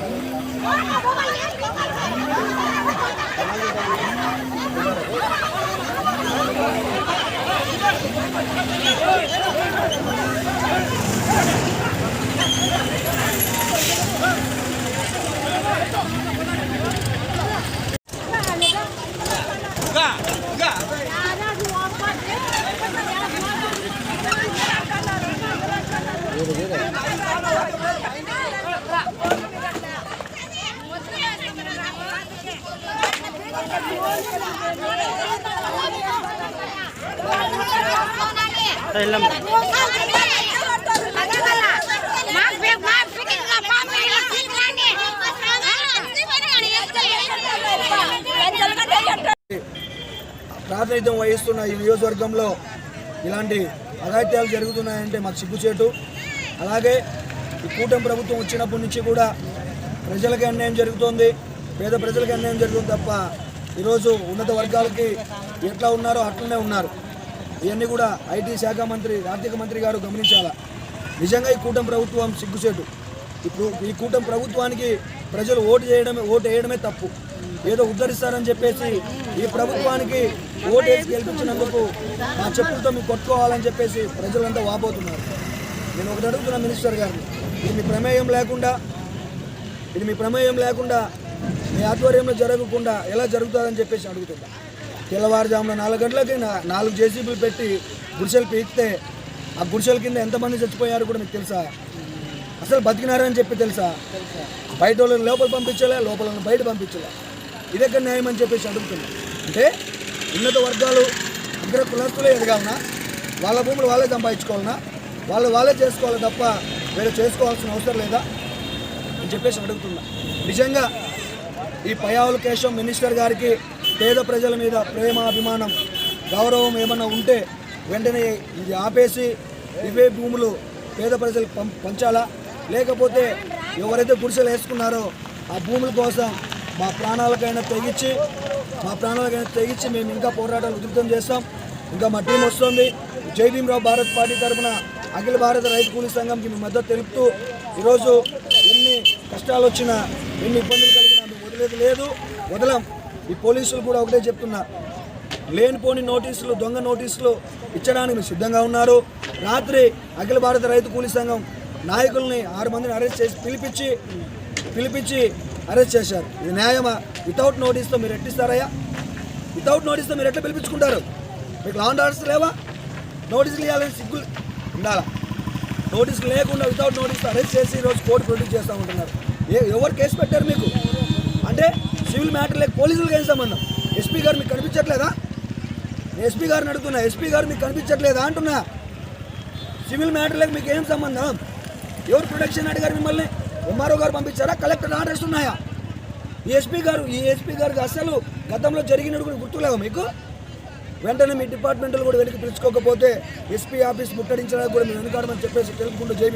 Oh, my God. ప్రాతినిధ్యం వహిస్తున్న ఈ నియోజకవర్గంలో ఇలాంటి అఘాయిత్యాలు జరుగుతున్నాయంటే మాకు సిగ్గుచేటు. అలాగే ఈ కూటమి ప్రభుత్వం వచ్చినప్పటి నుంచి కూడా ప్రజలకి అన్యాయం జరుగుతోంది. పేద ప్రజలకి అన్యాయం జరుగుతుంది తప్ప ఈరోజు ఉన్నత వర్గాలకి ఎట్లా ఉన్నారో అట్లనే ఉన్నారు. ఇవన్నీ కూడా ఐటీ శాఖ మంత్రి ఆర్థిక మంత్రి గారు గమనించాలా? నిజంగా ఈ కూటమి ప్రభుత్వం సిగ్గుచేటు. ఇప్పుడు ఈ కూటమి ప్రభుత్వానికి ప్రజలు ఓటు చేయడమే ఓటు వేయడమే తప్పు. ఏదో ఉద్ధరిస్తారని చెప్పేసి ఈ ప్రభుత్వానికి ఓటు వేసి గెలిపించినందుకు మా చెప్పులతో మీకు కొట్టుకోవాలని చెప్పేసి ప్రజలంతా వాపోతున్నారు. నేను ఒకటి అడుగుతున్నా మినిస్టర్ గారిని. ఇది మీ ప్రమేయం లేకుండా ఇది మీ ప్రమేయం లేకుండా మీ ఆధ్వర్యంలో జరగకుండా ఎలా జరుగుతుందని చెప్పేసి అడుగుతున్నా తెల్లవారుజామున నాలుగు గంటలకి నాలుగు జేసీబీలు పెట్టి గుడిసెలు పీకితే ఆ గుడిసెల కింద ఎంతమంది చచ్చిపోయారు కూడా మీకు తెలుసా? అసలు బతికినారని చెప్పి తెలుసా? బయట వాళ్ళని లోపల పంపించలే లోపల బయట పంపించలే. ఇదెక్కడ న్యాయం అని చెప్పేసి అడుగుతున్నా. అంటే ఉన్నత వర్గాలు అగ్ర కులస్తులే ఎదగాలనా వాళ్ళ భూములు వాళ్ళే సంపాదించుకోవాలనా? వాళ్ళు వాళ్ళే చేసుకోవాలి తప్ప వేరే చేసుకోవాల్సిన అవసరం లేదా అని చెప్పేసి అడుగుతున్నా. నిజంగా ఈ పయావుల కేశం మినిస్టర్ గారికి పేద ప్రజల మీద ప్రేమ అభిమానం గౌరవం ఏమన్నా ఉంటే వెంటనే ఇది ఆపేసి ఇవే భూములు పేద ప్రజలకు పం పంచాలా? లేకపోతే ఎవరైతే గుడిసెలు వేసుకున్నారో ఆ భూముల కోసం మా ప్రాణాలకైనా తెగించి మా ప్రాణాలకైనా తెగించి మేము ఇంకా పోరాటాలు ఉధృతం చేస్తాం. ఇంకా మా టీం వస్తుంది. జై భీమరావు భారత్ పార్టీ తరఫున అఖిల భారత రైతు కూలీ సంఘంకి మీ మద్దతు తెలుపుతూ ఈరోజు ఎన్ని కష్టాలు వచ్చినా ఎన్ని ఇబ్బందులు కలిగినా లేదు లేదు. వదలం. ఈ పోలీసులు కూడా ఒకటే చెప్తున్నా. లేనిపోని నోటీసులు దొంగ నోటీసులు ఇచ్చడానికి మీరు సిద్ధంగా ఉన్నారు. రాత్రి అఖిల భారత రైతు కూలీ సంఘం నాయకుల్ని ఆరు మందిని అరెస్ట్ చేసి పిలిపించి పిలిపించి అరెస్ట్ చేశారు. ఇది న్యాయమా? వితౌట్ నోటీస్తో మీరు ఎట్టిస్తారయ్యా? వితౌట్ నోటీస్తో మీరు ఎట్లా పిలిపించుకుంటారు? మీకు లాండ్ ఆర్డర్స్ లేవా? నోటీసులు ఇవ్వాలని సిగ్గులు ఉండాలా? నోటీసులు లేకుండా వితౌట్ నోటీస్ అరెస్ట్ చేసి ఈరోజు కోర్టు ప్రొడ్యూస్ చేస్తూ ఉంటున్నారు. ఏ ఎవరు కేసు పెట్టారు మీకు? అంటే సివిల్ మ్యాటర్ లేక పోలీసులకు ఏం సంబంధం? ఎస్పీ గారు మీకు కనిపించట్లేదా? ఎస్పీ గారిని అడుగుతున్నా ఎస్పీ గారు మీకు కనిపించట్లేదా అంటున్నా. సివిల్ మ్యాటర్ లేక మీకు ఏం సంబంధం? ఎవరు ప్రొటెక్షన్ అడిగారు మిమ్మల్ని? ఎంఆర్ఓ గారు పంపించారా? కలెక్టర్ ఆర్డర్స్ ఉన్నాయా? ఈ ఎస్పీ గారు ఈ ఎస్పీ గారికి అసలు గతంలో జరిగినట్టు కూడా గుర్తులేవా మీకు? వెంటనే మీ డిపార్ట్మెంట్లు కూడా వెనక్కి పిలుచుకోకపోతే ఎస్పీ ఆఫీస్ ముట్టడించడానికి కూడా మేము వెనుకాడమని చెప్పేసి తెలుపుకుంటూ జై